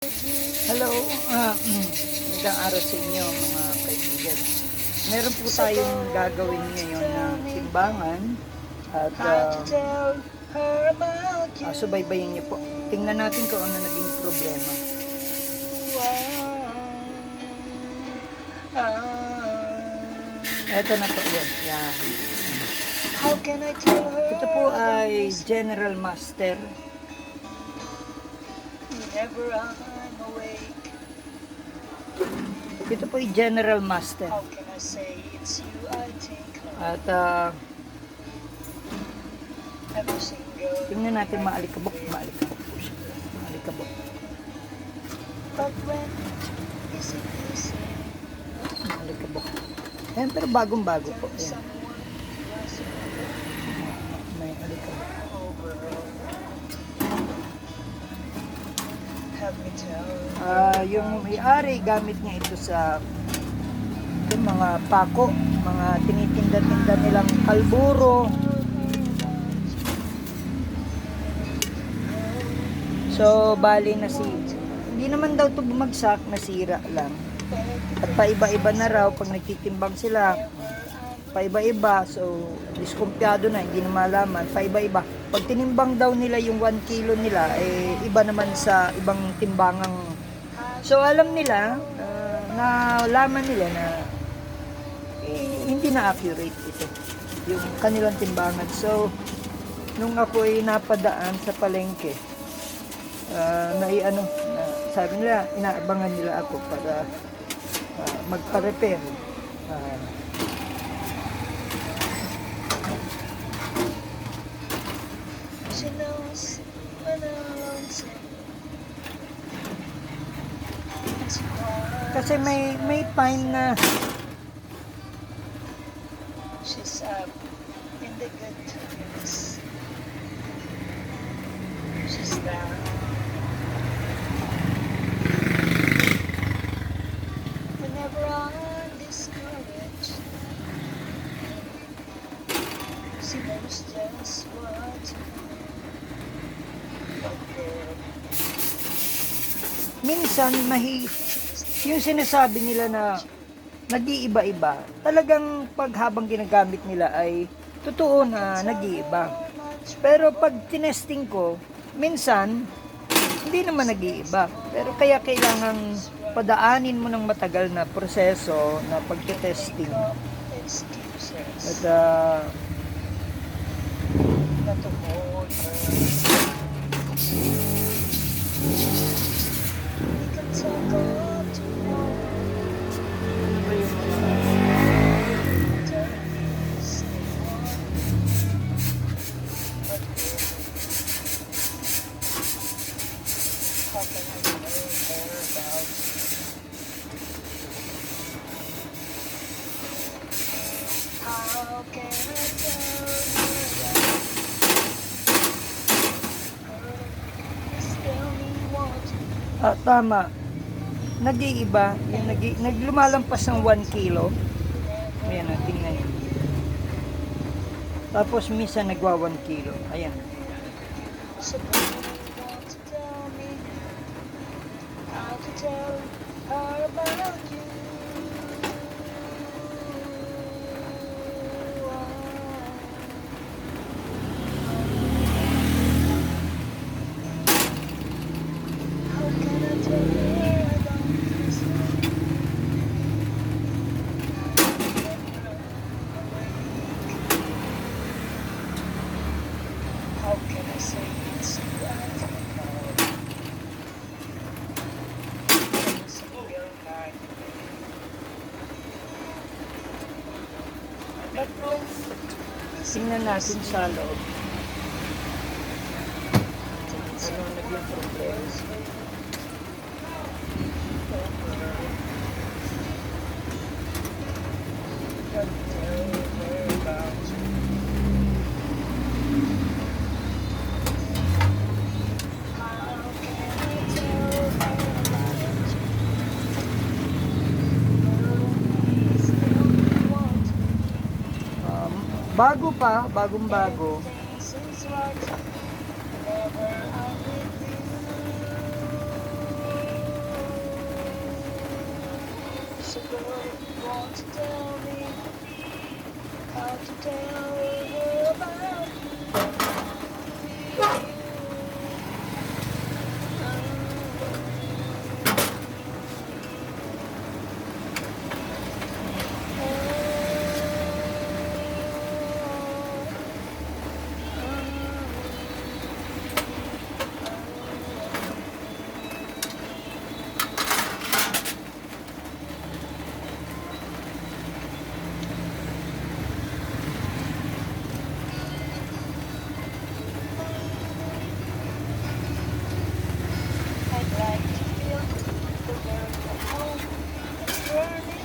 Hello, mm, magandang araw sa inyo mga kaibigan. Meron po tayong gagawin ngayon na timbangan at ah, ah, subaybayin niyo po. Tingnan natin kung ano naging problema. Ito na po yun. Yan. How can I tell her Ito po ay General Master. whenever I'm awake? Ito po ay General Master. How can I say it's you I think of At ah, every single tingnan natin maalikabok. Maalikabok po siya. Maalikabok. But when is it easy Maalikabok. Ayan, pero bagong-bago po. Ayan. May alikabok. Ah, yung may-ari gamit niya ito sa yung mga pako, mga tinitinda-tinda nilang kalburo. So, bali na si hindi naman daw to bumagsak, nasira lang. At paiba-iba na raw pag nagtitimbang sila. Paiba-iba, so diskumpiyado na, hindi na malaman. Paiba-iba. Pag tinimbang daw nila yung 1 kilo nila, eh, iba naman sa ibang timbangang So alam nila, uh, nalaman nila na eh, hindi na accurate ito, yung kanilang timbangan. So, nung ako ay napadaan sa palengke, uh, na ano, na, sabi nila, inaabangan nila ako para uh, magpa-repair. Uh, She knows when I'm sick. It's hard. Kasi may may time na She's up in the good times. She's down. Whenever I'm discouraged, she knows just what to do. Minsan mahi yung sinasabi nila na nag-iiba-iba, talagang pag habang ginagamit nila ay totoo na nag-iiba. Pero pag tinesting ko, minsan, hindi naman nag-iiba. Pero kaya kailangan padaanin mo ng matagal na proseso na pagkitesting. excuses At not about Tell me what ah, tama, nag-iiba. Yung nag naglumalampas ng 1 kilo. Ayan na, tingnan nyo. Tapos minsan nagwa 1 kilo. Ayan. Somebody tell her about you. How can I tell? How can I say it's you Tingnan natin sa loob. Ano naging problema? Bago pa, bagong bago. So don't want to tell me how to tell Thank you.